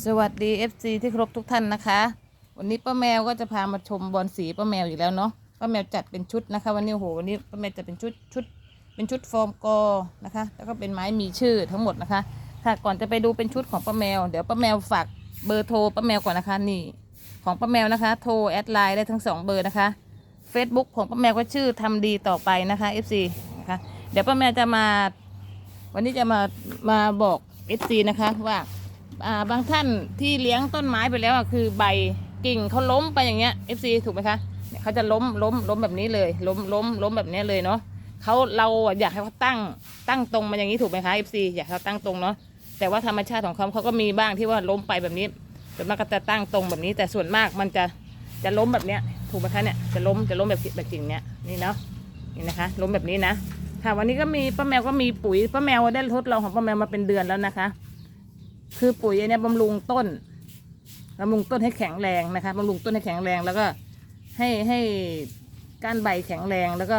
สวัสดี FC ที่ครพทุกท่านนะคะ วันนี้ป้าแมวก็จะพามาชมบอลสีป้าแมวอีกแล้วเนาะป้าแมวจัดเป็นชุดนะคะ วันนี้โหวันนี้ป้าแมวจะเป็นชุดชุด เป็นชุดฟอร์มกอนะคะ แล้วก็เป็นไม้มีชื่อทั้งหมดนะคะค่ะก่อนจะไปดูเป็นชุดของป้าแมวเดี๋ยวป้าแมวฝากเบอร์โทรป้าแมวก่อนนะคะนี่ของป้าแมวนะคะ โทรแอดไลน์ได้ทั้งสองเบอร์นะคะ Facebook ของป้าแมวก็ชื่อทำดีต่อไปนะคะ FC นะคะเดี๋ยวป้าแมวจะมา วันนี้จะมามาบอก FC นะคะว่า บางท่านที่เลี้ยงต้นไม้ไปแล้วคือใบกิ่งเขาล้มไปอย่างเงี้ย FC ถูกไหมคะเนี่ยเขาจะล้มล้มล้มแบบนี้เลย ล้มล้มล้มแบบเนี้ยเลยเนาะเขาเราอยากให้เขาตั้งตั้งตรงมาอย่างนี้ถูกไหมคะ FC อยากให้เขาตั้งตรงเนาะแต่ว่าธรรมชาติของเขาเขาก็มีบ้างที่ว่าล้มไปแบบนี้ส่วนมากก็จะตั้งตรงแบบนี้ แต่ส่วนมากมันจะจะล้มแบบเนี้ยถูกไหมคะเนี่ยจะล้มจะล้มแบบแบบกิ่งเนี้ยนี่เนาะนี่นะคะ ล้มแบบนี้นะค่ะวันนี้ก็มีป้าแมวก็มีปุ๋ยป้าแมวได้ทดลองของป้าแมวมาเป็นเดือนแล้วนะคะ คือปุ๋ยอันเนี้ยบำรุงต้นบำรุงต้นให้แข็งแรงนะคะบำรุงต้นให้แข็งแรงแล้วก็ให้ให้ก้านใบแข็งแรงแล้วก็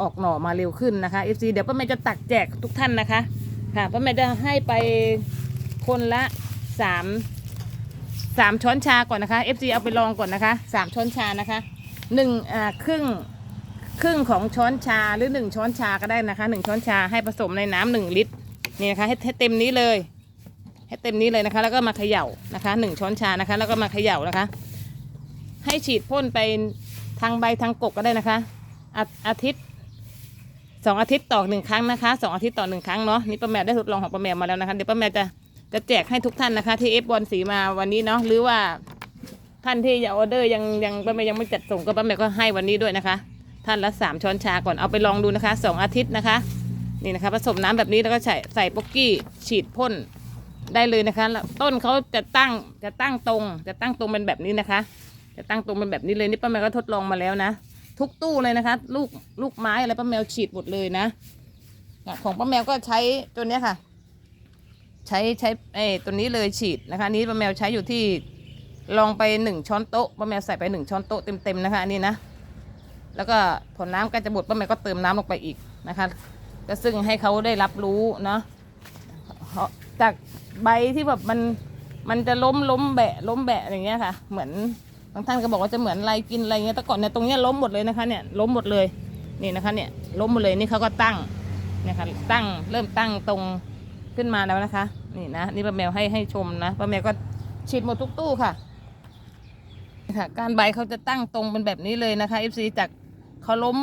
ออกหน่อมาเร็วขึ้นนะคะ FC เดี๋ยวป้าแมวจะตักแจกทุกท่านนะคะ ค่ะป้าแมวจะให้ไปคนละสามสามช้อนชาก่อนนะคะ FC เอาไปลองก่อนนะคะสามช้อนชานะคะหนึ่งอ่าครึ่งครึ่งของช้อนชาหรือหนึ่งช้อนชาก็ได้นะคะหนึ่งช้อนชาให้ผสมในน้ำหนึ่งลิตรนี่นะคะใหให้เต็มนี้เลย ให้เต็มนี้เลยนะคะ แล้วก็มาเขย่านะคะหนึ่งช้อนชานะคะ แล้วก็มาเขย่านะคะ ให้ฉีดพ่นไปทางใบทางกกก็ได้นะคะอาอาทิตย์สองอาทิตย์ต่อหนึ่งครั้งนะคะสองอาทิตย์ต่อหนึ่งครั้งเนาะนี่ป้าแมวได้ทดลองของป้าแมวมาแล้วนะคะเดี๋ยวป้าแมวจะจะแจกให้ทุกท่านนะคะ ที่เอฟบอลสีมาวันนี้เนาะหรือว่าท่านที่อยากออเดอร์ยังยังป้าแมวยังไม่จัดส่งก็ป้าแมวก็ให้วันนี้ด้วยนะคะ ท่านละสามช้อนชาก่อนเอาไปลองดูนะคะสองอาทิตย์นะคะ นี่นะคะ ผสมน้ำแบบนี้แล้วก็ใส่ใส่ป๊อกกี้ฉีดพ่น ได้เลยนะคะแล้วต้นเขาจะตั้งจะตั้งตรง จะตั้งตรงเป็นแบบนี้นะคะ จะตั้งตรงเป็นแบบนี้เลยนี่ป้าแมวก็ทดลองมาแล้วนะทุกตู้เลยนะคะ ลูกลูกไม้อะไรป้าแมวฉีดหมดเลยนะของป้าแมวก็ใช้ตัวนี้ค่ะ ใช้ใช้ไอ้ตัวนี้เลยฉีดนะคะ นี้ป้าแมวใช้อยู่ที่ลองไปหนึ่งช้อนโต๊ะป้าแมวใส่ไปหนึ่งช้อนโต๊ะเต็มๆนะคะอันนี้นะแล้วก็ผลน้ำก็จะหมดป้าแมวก็เติมน้ำลงไปอีกนะคะก็ซึ่งให้เขาได้รับรู้เนะเพราะ จากใบที่แบบมันมันจะล้มล้มแบะล้มแบะอย่างเงี้ยค่ะ เหมือนบางท่านก็บอกว่าจะเหมือนอะไรกินอะไรเงี้ยแต่ก่อนเนี่ยตรงเนี้ยล้มหมดเลยนะคะเนี่ยล้มหมดเลยนี่นะคะเนี่ยล้มหมดเลยนี่เขาก็ตั้งเนี่ยค่ะตั้งเริ่มตั้งตรงขึ้นมาแล้วนะคะ นี่นะนี่ป้าแมวให้ให้ชมนะป้าแมวก็ฉีดหมดทุกตู้ค่ะค่ะการใบเขาจะตั้งตรงเป็นแบบนี้เลยนะคะ FC จากเขาล้ม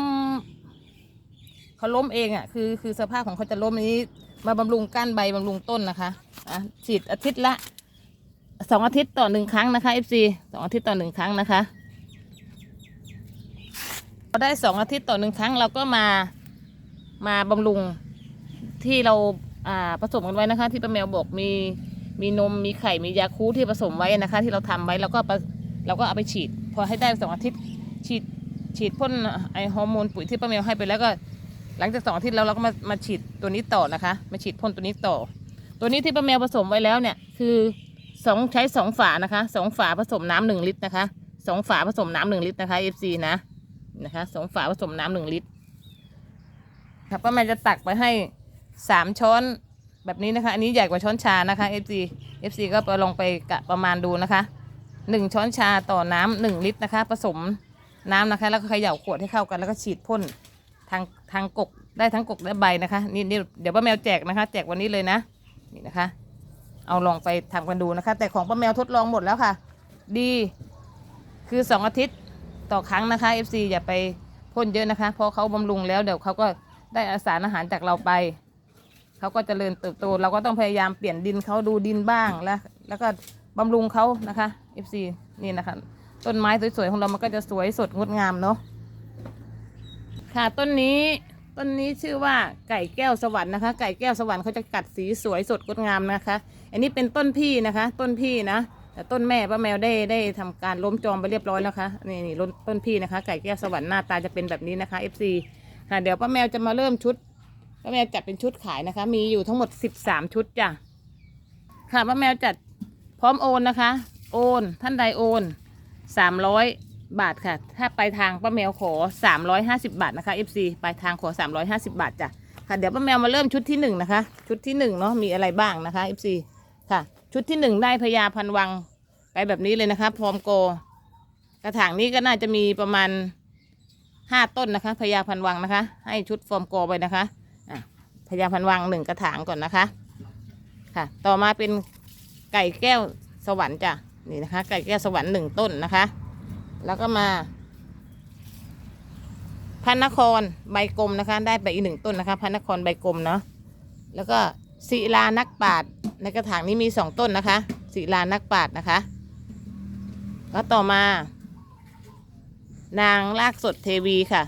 เขาล้มเองอะคือคือสภาพของเขาจะล้มนี้ มาบำรุงก้านใบบำรุงต้นนะคะอะฉีดอาทิตย์ละสองอาทิตย์ต่อหนึ่งครั้งนะคะ FC สองอาทิตย์ต่อหนึ่งครั้งนะคะพอได้สองอาทิตย์ต่อหนึ่งครั้งเราก็มามาบำรุงที่เราอ่าผสมกันไว้นะคะ ที่ป้าแมวบอกมีมีนมมีไข่มียาคูที่ผสมไว้นะคะ ที่เราทำไว้แล้วก็ไปเราก็เอาไปฉีด พอให้ได้สองอาทิตย์ฉีดฉีดพ่นไอฮอร์โมนปุ๋ยที่ป้าแมวให้ไปแล้วก็ หลังจากสองอาทิตย์แล้วเราก็มามาฉีดตัวนี้ต่อนะคะ มาฉีดพ่นตัวนี้ต่อ ตัวนี้ที่ป้าแมวผสมไว้แล้วเนี่ยคือสองใช้สองฝานะคะสองฝาผสมน้ำหนึ่งลิตรนะคะสองฝาผสมน้ำหนึ่งลิตรนะคะ FC นะนะคะสองฝาผสมน้ำหนึ่งลิตรครับป้าแมวจะตักไปให้สามช้อนแบบนี้นะคะ อันนี้ใหญ่กว่าช้อนชานะคะ FC FC ก็ไปลองไปกะประมาณดูนะคะหนึ่งช้อนชาต่อน้ำหนึ่งลิตรนะคะ ผสมน้ำนะคะ แล้วก็เขย่าขวดให้เข้ากันแล้วก็ฉีดพ่น ทางทางกกได้ทั้งกกและใบนะคะนี่นี่เดี๋ยวป้าแมวแจกนะคะ แจกวันนี้เลยนะนี่นะคะ เอาลองไปทำกันดูนะคะ แต่ของป้าแมวทดลองหมดแล้วค่ะ ดีคือสองอาทิตย์ต่อครั้งนะคะ FC อย่าไปพ่นเยอะนะคะ เพราะเขาบำรุงแล้วเดี๋ยวเขาก็ได้อาสารอาหารจากเราไปเขาก็จเจริญเติบโต เราก็ต้องพยายามเปลี่ยนดินเขาดูดินบ้างแล้ว แล้วก็บำรุงเขานะคะ FC นี่นะคะ ต้นไม้สวยๆของเรามันก็จะสวยสดงดงามเนาะ ค่ะต้นนี้ต้นนี้ชื่อว่าไก่แก้วสวรรค์นะคะ ไก่แก้วสวรรค์เขาจะกัดสีสวยสดงดงามนะคะ อันนี้เป็นต้นพี่นะคะ ต้นพี่นะแต่ต้นแม่ป้าแมวได้ได้ทำการล้มจองไปเรียบร้อยแล้วค่ะนี่นี่ต้นพี่นะคะ ไก่แก้วสวรรค์หน้าตาจะเป็นแบบนี้นะคะ FC ค่ะเดี๋ยวป้าแมวจะมาเริ่มชุดป้าแมวจัดเป็นชุดขายนะคะ มีอยู่ทั้งหมด 13 ชุดจ้ะค่ะป้าแมวจัดพร้อมโอนนะคะ โอนท่านใดโอนสามร้อย บาทค่ะ ถ้าไปทางป้าแมวขอสามร้อยห้าสิบาทนะคะ FC ไปทางขอสามร้อยห้าสิบาทจ้ะค่ะเดี๋ยวป้าแมวมาเริ่มชุดที่หนึ่งนะคะ ชุดที่หนึ่งเนาะมีอะไรบ้างนะคะ FC ค่ะ ชุดที่หนึ่งได้พญาพันวังไปแบบนี้เลยนะคะพร้อมโก กระถางนี้ก็น่าจะมีประมาณห้าต้นนะคะพญาพันวังนะคะ ให้ชุดฟอร์มโกไปนะคะอะพญาพันวังหนึ่งกระถางก่อนนะคะ ค่ะ ต่อมาเป็นไก่แก้วสวรรค์จ้ะนี่นะคะ ไก่แก้วสวรรค์หนึ่งต้นนะคะ แล้วก็มาพระนครใบกลมนะคะ ได้ไปอีกหนึ่งต้นนะคะพระนครใบกลมเนาะแล้วก็ศิลานักปาชญ์ในกระถางนี้มีสองต้นนะคะศิลานักปาชญ์นะคะ แล้วต่อมา นางลากสดเทวีค่ะ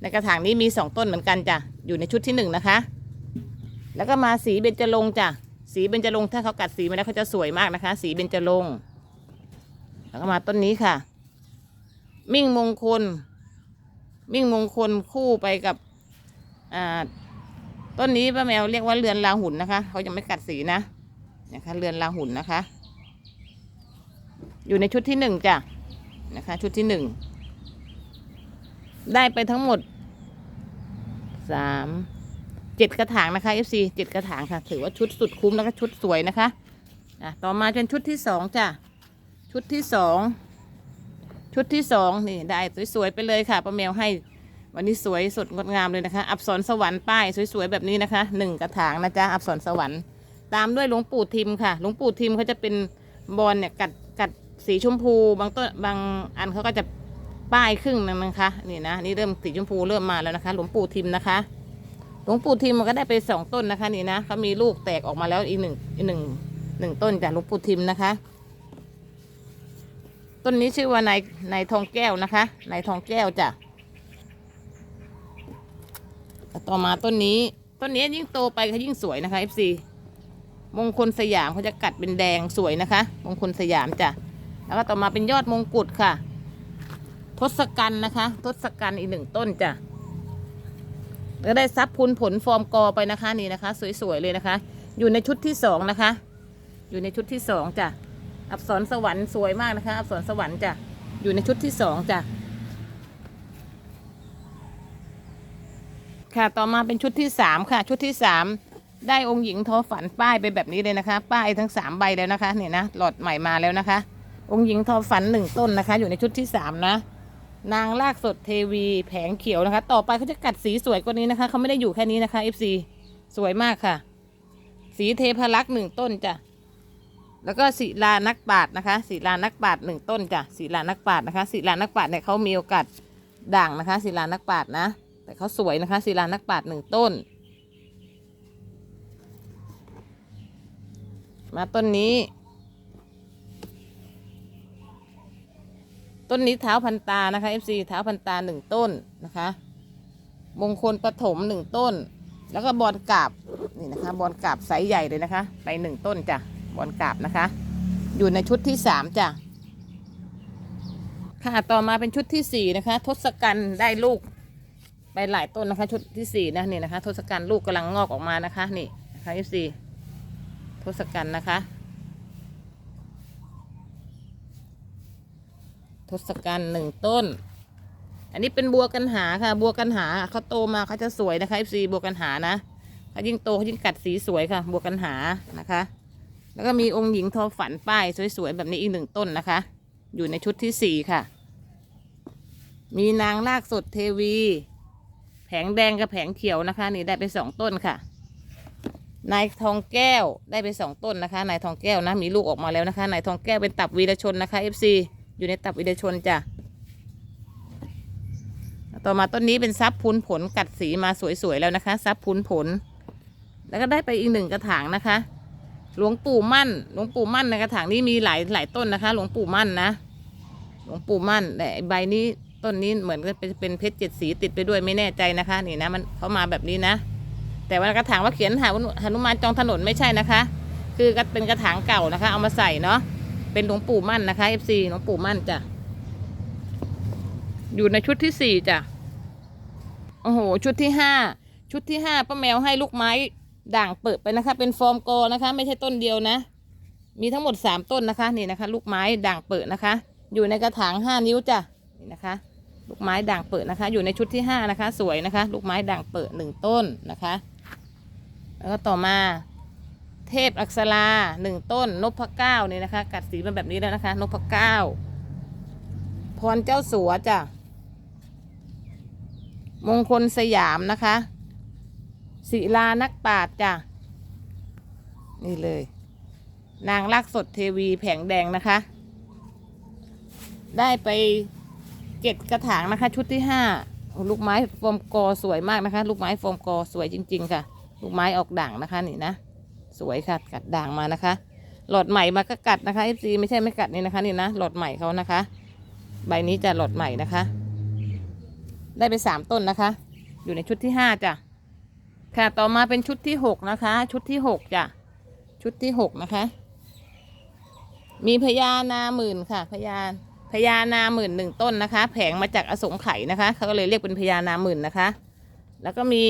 ในกระถางนี้มีสองต้นเหมือนกันจ้ะอยู่ในชุดที่หนึ่งนะคะ แล้วก็มาสีเบญจรงจ้ะสีเบญจรงถ้าเขากัดสีมาแล้วเขาจะสวยมากนะคะ สีเบญจรงแล้วก็มาต้นนี้ค่ะ มิ่งมงคล มิ่งมงคลคู่ไปกับต้นนี้ป้าแมวเรียกว่าเรือนลาหุ่นนะคะเขายังไม่กัดสีนะนะคะเรือนลาหุ่นนะคะ อยู่ในชุดที่หนึ่งจ้ะนะคะ ชุดที่หนึ่งได้ไปทั้งหมดสามเจ็ดกระถางนะคะ FC เจ็ดกระถางค่ะ ถือว่าชุดสุดคุ้มแล้วก็ชุดสวยนะคะอะต่อมาเป็นชุดที่สองจ้ะชุดที่สอง ชุดที่สองนี่ได้สวยๆไปเลยค่ะป้าแมวให้วันนี้สวยสดงดงามเลยนะคะ อับสรสวรรค์ป้ายสวยๆแบบนี้นะคะหนึ่งกระถางนะจ๊ะอับสรสวรรค์ ตามด้วยหลวงปู่ทิมค่ะหลวงปู่ทิมเขาจะเป็นบอลเนี่ยกัดกัดสีชมพู บางต้นบางอันเขาก็จะป้ายครึ่งนึงนะคะนี่นะนี่เริ่มสีชมพูเริ่มมาแล้วนะคะ หลวงปู่ทิมนะคะ หลวงปู่ทิมมันก็ได้ไปสองต้นนะคะนี่นะเขามีลูกแตกออกมาแล้วอีกหนึ่งอีกหนึ่งหนึ่งต้นจากหลวงปู่ทิมนะคะ ต้นนี้ชื่อว่านายนายทองแก้วนะคะนายทองแก้วจ้ะต่อมาต้นนี้ต้นนี้ยิ่งโตไปเขายิ่งสวยนะคะ FC มงคลสยามเขาจะกัดเป็นแดงสวยนะคะ มงคลสยามจ้ะแล้วก็ต่อมาเป็นยอดมงกุฎค่ะ ทศกัณฐ์นะคะ ทศกัณฐ์อีกหนึ่งต้นจ้ะแล้วได้ซับพูนผลฟอร์มกอไปนะคะนี่นะคะ สวยๆเลยนะคะ อยู่ในชุดที่สองนะคะ อยู่ในชุดที่สองจ้ะ อับสรสวรรค์สวยมากนะคะ อับสรสวรรค์จ้ะอยู่ในชุดที่สองจ้ะค่ะต่อมาเป็นชุดที่สามค่ะ ชุดที่สามได้องค์หญิงทอฝันป้ายไปแบบนี้เลยนะคะ ป้ายทั้งสามใบแล้วนะคะเนี่ยนะหลอดใหม่มาแล้วนะคะ องค์หญิงทอฝันหนึ่งต้นนะคะ อยู่ในชุดที่สามนะนางลากสดเทวีแผงเขียวนะคะ ต่อไปเขาจะกัดสีสวยกว่านี้นะคะเขาไม่ได้อยู่แค่นี้นะคะ FC สวยมากค่ะ สีเทพลักษ์หนึ่งต้นจ้ะ แล้วก็ศิลานักปราชญ์นะคะศิลานักปราชญ์หนึ่งต้นจ้ะศิลานักปราชญ์นะคะศิลานักปราชญ์เนี่ยเขามีโอกาสด่างนะคะศิลานักปราชญ์นะ แต่เขาสวยนะคะศิลานักปราชญ์หนึ่งต้น มาต้นนี้ ต้นนี้เท้าพันตานะคะ FC เท้าพันตาหนึ่งต้นนะคะ มงคลปฐมหนึ่งต้น แล้วก็บอลกาบนี่นะคะบอลกาบไซส์ใหญ่เลยนะคะ ไปหนึ่งต้นจ้ะ บอลกาบนะคะ อยู่ในชุดที่สามจ้ะค่ะต่อมาเป็นชุดที่สี่นะคะ ทศกัณฐ์ได้ลูกไปหลายต้นนะคะ ชุดที่สี่นะนี่นะคะ ทศกัณฐ์ลูกกำลังงอกออกมานะคะ นี่นะคะ FC ทศกัณฐ์นะคะทศกัณฐ์หนึ่งต้น อันนี้เป็นบัวกันหาค่ะ บัวกันหาเขาโตมาเขาจะสวยนะคะ FC บัวกันหานะเขายิ่งโตเขายิ่งกัดสีสวยค่ะ บัวกันหานะคะ แล้วก็มีองค์หญิงทอฝันป้ายสวยๆแบบนี้อีกหนึ่งต้นนะคะ อยู่ในชุดที่สี่ค่ะ มีนางลากสดเทวี แผงแดงกับแผงเขียวนะคะ นี่ได้ไปสองต้นค่ะ นายทองแก้วได้ไปสองต้นนะคะ นายทองแก้วนะมีลูกออกมาแล้วนะคะ นายทองแก้วเป็นตับวีรชนนะคะ FC อยู่ในตับวีรชนจ้ะต่อมาต้นนี้เป็นซับพูนผลกัดสีมาสวยๆแล้วนะคะซับพูนผล แล้วก็ได้ไปอีกหนึ่งกระถางนะคะ หลวงปู่มั่น หลวงปู่มั่นในกระถางนี้มีหลายหลายต้นนะคะ หลวงปู่มั่นนะ หลวงปู่มั่นแต่ใบนี้ต้นนี้เหมือนกับเป็นเป็นเพชรเจ็ดสีติดไปด้วยไม่แน่ใจนะคะ นี่นะมันเขามาแบบนี้นะ แต่ว่ากระถางว่าเขียนหาหนุมานจองถนนไม่ใช่นะคะ คือก็เป็นกระถางเก่านะคะ เอามาใส่เนาะ เป็นหลวงปู่มั่นนะคะ FC หลวงปู่มั่นจ้ะ อยู่ในชุดที่สี่จ้ะ โอ้โห ชุดที่ห้า ชุดที่ห้าป้าแมวให้ลูกไม้ ด่างเปิดไปนะคะ เป็นฟอร์มโกนะคะ ไม่ใช่ต้นเดียวนะ มีทั้งหมดสามต้นนะคะนี่นะคะ ลูกไม้ด่างเปิดนะคะ อยู่ในกระถางห้านิ้วจ้ะนี่นะคะ ลูกไม้ด่างเปิดนะคะ อยู่ในชุดที่ห้านะคะ สวยนะคะ ลูกไม้ด่างเปิดหนึ่งต้นนะคะ แล้วก็ต่อมาเทพอักษราหนึ่งต้นนพเก้านี่นะคะ กัดสีมาแบบนี้แล้วนะคะนพเก้าพรเจ้าสัวจ้ะมงคลสยามนะคะ ศิลานักปราชญ์จ้ะ นี่เลย นางลักสดเทวีแผงแดงนะคะ ได้ไปเจ็ดกระถางนะคะ ชุดที่ห้าลูกไม้ฟอมกอสวยมากนะคะ ลูกไม้ฟอมกอสวยจริง ๆ ค่ะ ลูกไม้ออกด่างนะคะนี่นะสวยค่ะกัดด่างมานะคะ หลอดใหม่มาก็กัดนะคะ FC ไม่ใช่ไม่กัดนี่นะคะนี่นะหลอดใหม่เขานะคะ ใบนี้จะหลอดใหม่นะคะ ได้ไปสามต้นนะคะ อยู่ในชุดที่ห้าจ้ะ ค่ะต่อมาเป็นชุดที่หกนะคะ ชุดที่หกจ้ะชุดที่หกนะคะ มีพญานาหมื่นค่ะพญาพญานาหมื่นหนึ่งต้นนะคะ แผงมาจากอสงไขยนะคะ เขาก็เลยเรียกเป็นพญานาหมื่นนะคะ แล้วก็มี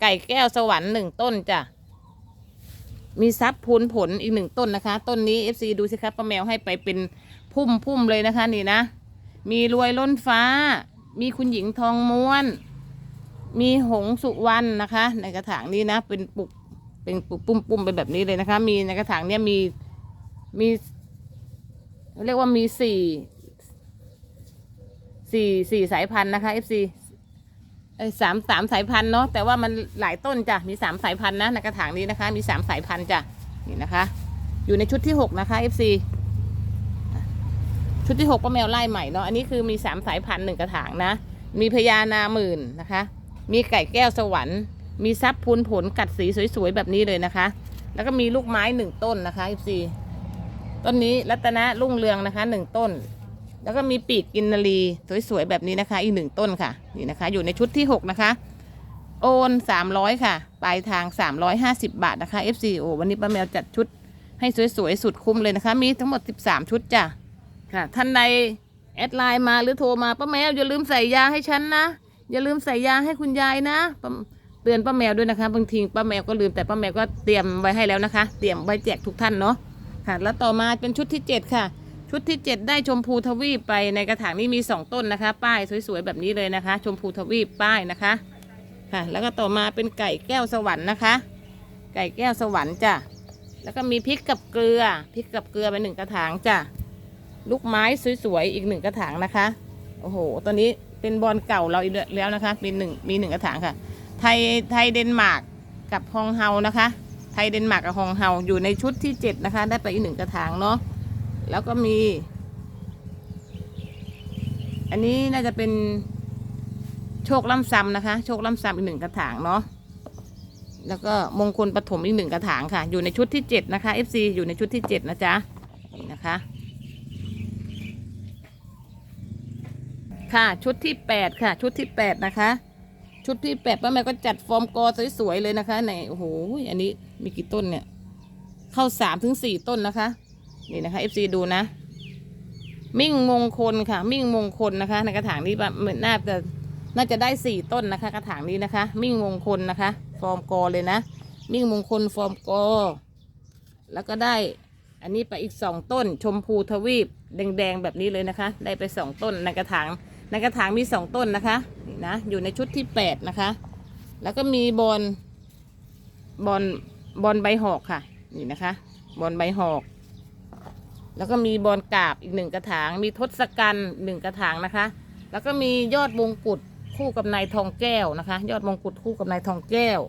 ไก่แก้วสวรรค์หนึ่งต้นจ้ะมีซับพูนผลอีกหนึ่งต้นนะคะ ต้นนี้ FC ดูสิครับป้าแมวให้ไปเป็นพุ่มพุ่มเลยนะคะนี่นะ มีรวยล้นฟ้า มีคุณหญิงทองม้วน มีหงสุวรรณนะคะ ในกระถางนี้นะ เป็นปุกเป็นปุกปุ่มปุ่มไปแบบนี้เลยนะคะ มีในกระถางเนี้ยมีมีเรียกว่ามีสี่สี่สี่สายพันธุ์นะคะ FC เอ้ยสามสามสายพันธุ์เนาะแต่ว่ามันหลายต้นจ้ะมีสามสายพันธุ์นะในกระถางนี้นะคะ มีสามสายพันธุ์จ้ะนี่นะคะ อยู่ในชุดที่หกนะคะ FC ชุดที่หกป้าแมวไล่ใหม่เนาะอันนี้คือมีสามสายพันธุ์หนึ่งกระถางนะ มีพญานาหมื่นนะคะ มีไก่แก้วสวรรค์ มีซับพูนผลกัดสีสวยๆแบบนี้เลยนะคะ แล้วก็มีลูกไม้หนึ่งต้นนะคะ FC ต้นนี้รัตนะรุ่งเรืองนะคะหนึ่งต้น แล้วก็มีปีกกินนารีสวยๆแบบนี้นะคะ อีกหนึ่งต้นค่ะนี่นะคะ อยู่ในชุดที่หกนะคะ โอนสามร้อยค่ะปลายทางสามร้อยห้าสิบบาทนะคะ FC โอวันนี้ป้าแมวจัดชุดให้สวยๆสุดคุ้มเลยนะคะ มีทั้งหมดสิบสามชุดจ้ะค่ะท่านใดแอดไลน์มาหรือโทรมาป้าแมวอย่าลืมใส่ยาให้ฉันนะ อย่าลืมใส่ยาให้คุณยายนะเตือนป้าแมวด้วยนะคะ บางทีป้าแมวก็ลืมแต่ป้าแมวก็เตรียมไว้ให้แล้วนะคะ เตรียมไว้แจกทุกท่านเนาะค่ะ แล้วต่อมาเป็นชุดที่เจ็ดค่ะ ชุดที่เจ็ดได้ชมพูทวีปไปในกระถางนี้มีสองต้นนะคะ ป้ายสวยๆแบบนี้เลยนะคะ ชมพูทวีปป้ายนะคะค่ะ แล้วก็ต่อมาเป็นไก่แก้วสวรรค์นะคะ ไก่แก้วสวรรค์จ้ะแล้วก็มีพริกกับเกลือพริกกับเกลือไปหนึ่งกระถางจ้ะลูกไม้สวยๆอีกหนึ่งกระถางนะคะโอ้โหตอนนี้ เป็นบอลเก่าเราอีกแล้วนะคะมีหนึ่งมีหนึ่งกระถางค่ะ ไทยไทยเดนมาร์กกับฮองเฮานะคะ ไทยเดนมาร์กกับฮองเฮาอยู่ในชุดที่เจ็ดนะคะ ได้ไปอีกหนึ่งกระถางเนาะแล้วก็มี อันนี้น่าจะเป็นโชคล่ำซ้ำนะคะ โชคล่ำซ้ำอีกหนึ่งกระถางเนาะแล้วก็มงคลปฐมอีกหนึ่งกระถางค่ะ อยู่ในชุดที่เจ็ดนะคะ FC อยู่ในชุดที่เจ็ดนะจ๊ะนี่นะคะ ค่ะ ชุดที่แปดค่ะ ชุดที่แปดนะคะ ชุดที่แปดป้าแม่ก็จัดฟอร์มกอสวยๆเลยนะคะในโอ้โหอันนี้มีกี่ต้นเนี่ย เข้าสามถึงสี่ต้นนะคะ นี่นะคะ FC ดูนะ มิ่งมงคลค่ะ มิ่งมงคลนะคะ ในกระถางนี้เหมือนน่าจะน่าจะได้สี่ต้นนะคะ กระถางนี้นะคะ มิ่งมงคลนะคะ ฟอร์มกอเลยนะ มิ่งมงคลฟอร์มกอ แล้วก็ได้อันนี้ไปอีกสองต้นชมพูทวีปแดงๆแบบนี้เลยนะคะ ได้ไปสองต้นในกระถาง ในกระถางมีสองต้นนะคะนี่นะอยู่ในชุดที่แปดนะคะ แล้วก็มีบอลบอลบอลใบหอกค่ะ นี่นะคะบอลใบหอก แล้วก็มีบอลกาบอีกหนึ่งกระถาง มีทศกัณฐ์หนึ่งกระถางนะคะ แล้วก็มียอดมงกุฎคู่กับนายทองแก้วนะคะ ยอดมงกุฎคู่กับนายทองแก้ว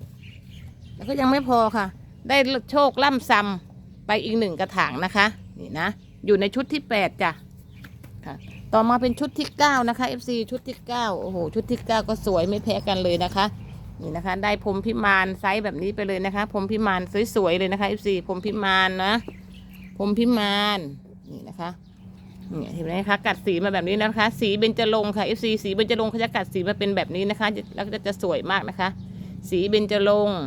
แล้วก็ยังไม่พอค่ะ ได้โชคล่ำซำไปอีกหนึ่งกระถางนะคะ นี่นะ อยู่ในชุดที่แปดจ้ะค่ะ ต่อมาเป็นชุดที่ 9 นะคะ FC ชุดที่ 9 โอ้โห ชุดที่ 9 ก็สวยไม่แพ้กันเลยนะคะ นี่นะคะ ได้พรมพิมานไซส์แบบนี้ไปเลยนะคะ พรมพิมานสวยๆเลยนะคะ FC พรมพิมานนะ พรมพิมานนี่นะคะนี่เห็นไหมคะกัดสีมาแบบนี้นะคะ สีเบญจรงค์ค่ะ FC สีเบญจรงค์เขาจะกัดสีมาเป็นแบบนี้นะคะ แล้วก็จะสวยมากนะคะ สีเบญจรงค์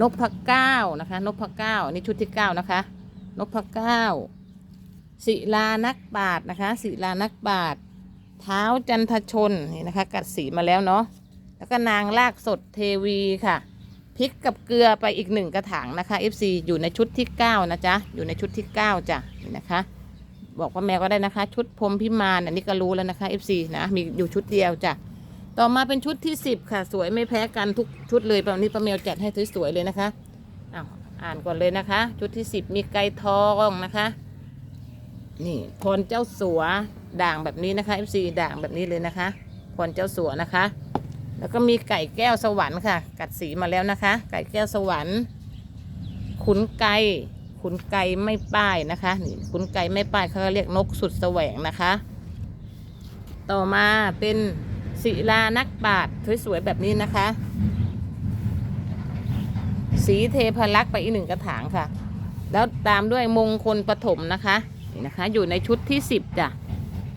นพเก้านะคะ นกพะเก้านี่ชุดที่เก้านะคะ นกพะเก้า ศิลานักบาทนะคะ ศิลานักบาทเท้าจันทชนนี่นะคะ กัดสีมาแล้วเนาะแล้วก็นางลากสดเทวีค่ะพริกกับเกลือไปอีกหนึ่งกระถางนะคะ FC อยู่ในชุดที่ 9 นะจ๊ะ อยู่ในชุดที่ 9จ้ะนี่นะคะ บอกว่าแม่ก็ได้นะคะ ชุดพรมพิมานอันนี้ก็รู้แล้วนะคะ FC นะมีอยู่ชุดเดียวจ้ะต่อมาเป็นชุดที่ 10 ค่ะ สวยไม่แพ้กันทุกชุดเลยแบบนี้ป้าแมวจัดให้สวยๆเลยนะคะอ่านก่อนเลยนะคะ ชุดที่สิบมีไก่ทองนะคะ นี่พรเจ้าสัวด่างแบบนี้นะคะ FC ด่างแบบนี้เลยนะคะพรเจ้าสัวนะคะ แล้วก็มีไก่แก้วสวรรค์ค่ะ กัดสีมาแล้วนะคะ ไก่แก้วสวรรค์ ขุนไก่ขุนไก่ไม่ป้ายนะคะนี่ขุนไก่ไม่ป้ายเขาเรียกนกสุดแสวงนะคะ ต่อมาเป็นศิลานักปาชญ์สวยๆแบบนี้นะคะ สีเทพลักษ์ไปอีกหนึ่งกระถางค่ะ แล้วตามด้วยมงคลปฐมนะคะ นี่นะคะ อยู่ในชุดที่สิบจ้ะ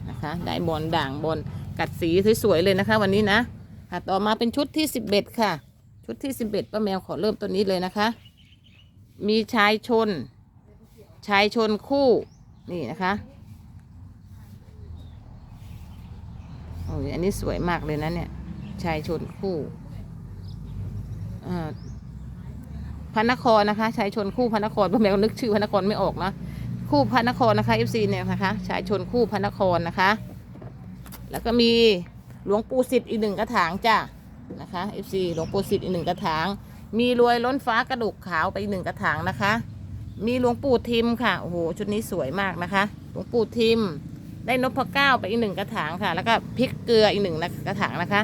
นะคะได้บอลด่างบอลกัดสีสวยๆเลยนะคะ วันนี้นะค่ะต่อมาเป็นชุดที่สิบเอ็ดค่ะ ชุดที่สิบเอ็ดป้าแมวขอเริ่มตัวนี้เลยนะคะ มีชายชน ชายชนคู่นี่นะคะโอ้ยอันนี้สวยมากเลยนะเนี่ย ชายชนคู่อ่อพระนครนะคะ ชายชนคู่พระนครป้าแมวนึกชื่อพระนครไม่ออกนะ คู่พระนครนะคะ FC เนี่ยนะคะชายชนคู่พระนครนะคะ แล้วก็มีหลวงปู่สิทธิ์อีกหนึ่งกระถางจ้ะนะคะ FC หลวงปู่สิทธิ์อีกหนึ่งกระถาง มีรวยล้นฟ้ากระดูกขาวไปอีกหนึ่งกระถางนะคะ มีหลวงปู่ทิมค่ะโอ้โหชุดนี้สวยมากนะคะ หลวงปู่ทิม ได้นพเก้าไปอีกหนึ่งกระถางค่ะ แล้วก็พริกเกลืออีกหนึ่งกระถางนะคะ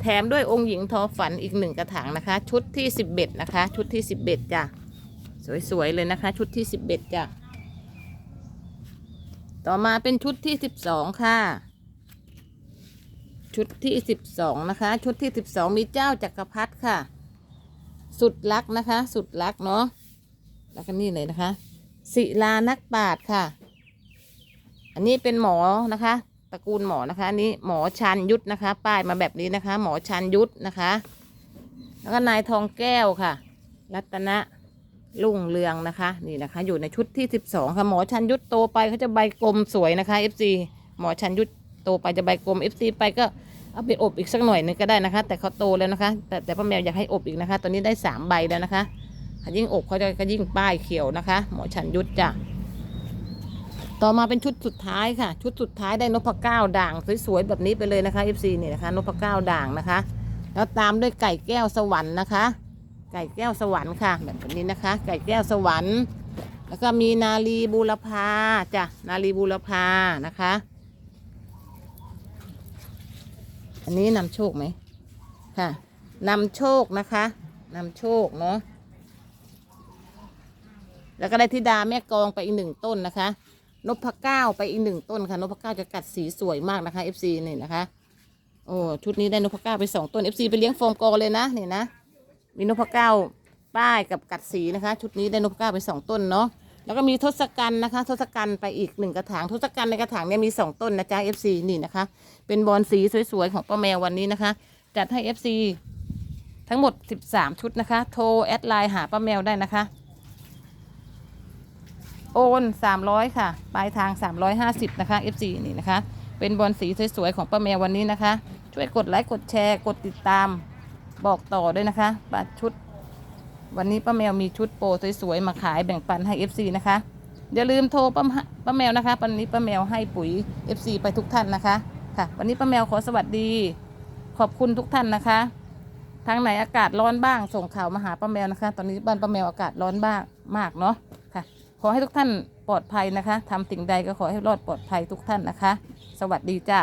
แถมด้วยองค์หญิงทอฝันอีกหนึ่งกระถางนะคะ ชุดที่สิบเอ็ดนะคะ ชุดที่สิบเอ็ดจ้ะสวยๆเลยนะคะ ชุดที่สิบเอ็ดจ้ะ ต่อมาเป็นชุดที่สิบสองค่ะ ชุดที่สิบสองนะคะ ชุดที่สิบสองมีเจ้าจักรพรรดิค่ะ สุดรักนะคะ สุดรักเนาะแล้วก็นี่เลยนะคะ ศิลานักปราชญ์ค่ะ อันนี้เป็นหมอนะคะ ตระกูลหมอนะคะอันนี้หมอชันยุทธนะคะ ป้ายมาแบบนี้นะคะ หมอชันยุทธนะคะ แล้วก็นายทองแก้วค่ะ รัตนะ รุ่งเรืองนะคะ นี่นะคะ อยู่ในชุดที่สิบสองค่ะ หมอชันยุทธโตไปเขาจะใบกลมสวยนะคะ FC หมอชันยุทธโตไปจะใบกลม FC ไปก็เอาไปอบอีกสักหน่อยนึงก็ได้นะคะ แต่เขาโตแล้วนะคะ แต่แต่ป้าแมวอยากให้อบอีกนะคะ ตอนนี้ได้สามใบแล้วนะคะยิ่งอบเขาจะก็ยิ่งป้ายเขียวนะคะ หมอชันยุทธจ้ะต่อมาเป็นชุดสุดท้ายค่ะ ชุดสุดท้ายได้นพเก้าด่างสวยๆแบบนี้ไปเลยนะคะ FC นี่นะคะนพเก้าด่างนะคะ แล้วตามด้วยไก่แก้วสวรรค์นะคะ ไก่แก้วสวรรค์ค่ะ แบบนี้นะคะ ไก่แก้วสวรรค์ แล้วก็มีนาลีบูรพาจ้ะนาลีบูรพานะคะ อันนี้นำโชคไหมค่ะนำโชคนะคะนำโชคเนาะแล้วก็ได้ธิดาแม่กองไปอีกหนึ่งต้นนะคะนพเก้าไปอีกหนึ่งต้นค่ะนพเก้าจะกัดสีสวยมากนะคะ FC นี่นะคะโอ้ชุดนี้ได้นพเก้าไปสองต้น FC ไปเลี้ยงโฟมกอเลยนะนี่นะ มีนพเก้าป้ายกับกัดสีนะคะ ชุดนี้ได้นพเก้าไปสองต้นเนาะแล้วก็มีทศกัณฐ์นะคะ ทศกัณฐ์ไปอีกหนึ่งกระถางทศกัณฐ์ในกระถางเนี่ยมีสองต้นนะจ๊ะ FC นี่นะคะ เป็นบอลสีสวยๆของป้าแมววันนี้นะคะ จัดให้ FC ทั้งหมด 13 ชุดนะคะ โทรแอดไลน์หาป้าแมวได้นะคะ โอน300 ค่ะ ปลายทาง 350 นะคะ FC นี่นะคะ เป็นบอลสีสวยๆของป้าแมววันนี้นะคะ ช่วยกดไลค์กดแชร์กดติดตาม บอกต่อด้วยนะคะบัตรชุด วันนี้ป้าแมวมีชุดโปรสวยๆมาขายแบ่งปันให้ FC นะคะอย่าลืมโทรป้าป้าแมวนะคะวันนี้ป้าแมวให้ปุ๋ย FC ไปทุกท่านนะคะค่ะ วันนี้ป้าแมวขอสวัสดี ขอบคุณทุกท่านนะคะทางไหนอากาศร้อนบ้าง ส่งข่าวมาหาป้าแมวนะคะ ตอนนี้บ้านป้าแมวอากาศร้อนบ้างมากเนาะค่ะ ขอให้ทุกท่านปลอดภัยนะคะทำสิ่งใดก็ขอให้รอดปลอดภัยทุกท่านนะคะ สวัสดีจ้า